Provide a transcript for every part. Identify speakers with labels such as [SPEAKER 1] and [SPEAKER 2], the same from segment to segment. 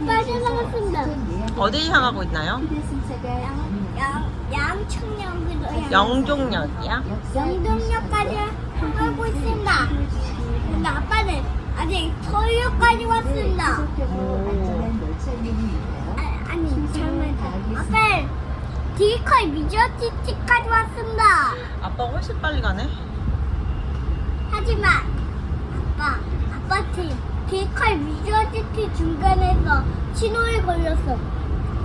[SPEAKER 1] 나갔습니다.
[SPEAKER 2] 어디 향하고 있나요?
[SPEAKER 1] 양, 양, 양청역으로 향.
[SPEAKER 2] 영종역이야?
[SPEAKER 1] 영동역까지 가고 있습니다. 근데 아빠는 아직 서울역까지 왔습니다. 아, 아니 잘못 아빠 디지컬 미저티티까지 왔습니다.
[SPEAKER 2] 아빠 훨씬 빨리 가네.
[SPEAKER 1] 하지만 아빠 아빠 팀 디지컬 미저티티 중간에서 신호에 걸렸어.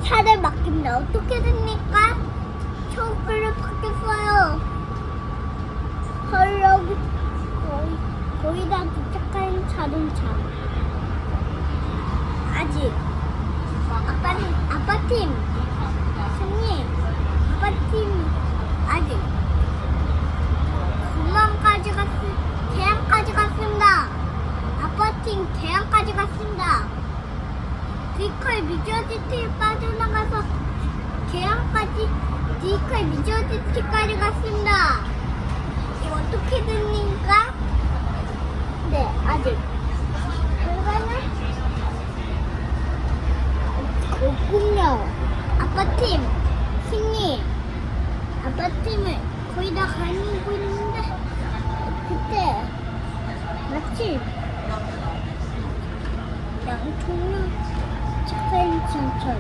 [SPEAKER 1] 차를 막힙니다. 어떻게 됩니까? 초록불로 바뀌었어요. 서울역 거의 거의 다 도착한 자동차. 아직 아빠는 아빠 팀 승리 아빠 팀 아직 공항까지 갔 대항까지 갔습니다. 아빠 팀 대항까지 갔습니다. 디컬 미저지티 빠져나가서 대항까지 디컬 미저지티까지 갔습니다. 이거 어떻게 됩니까? 네 아직 결과는 없군요. 아빠 팀 승리. 아빠 팀을 거의 다 가지고 있는데 그때 마침 진 철.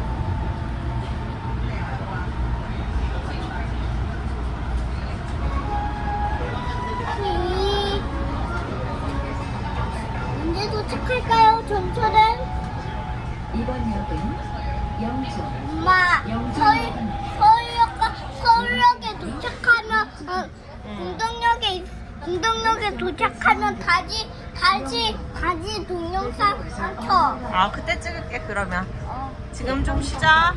[SPEAKER 1] 이- 언제 도착할까요, 전철은?
[SPEAKER 3] 이번 역은 영종,
[SPEAKER 1] 엄마, 서울, 서울역과 서울역에 도착하면, 어, 공동역에, 있- 공동역에 도착하면 다시, 다시, 다시 동영상 켜.
[SPEAKER 2] 아, 그때 찍을게, 그러면. 지금 좀 쉬자.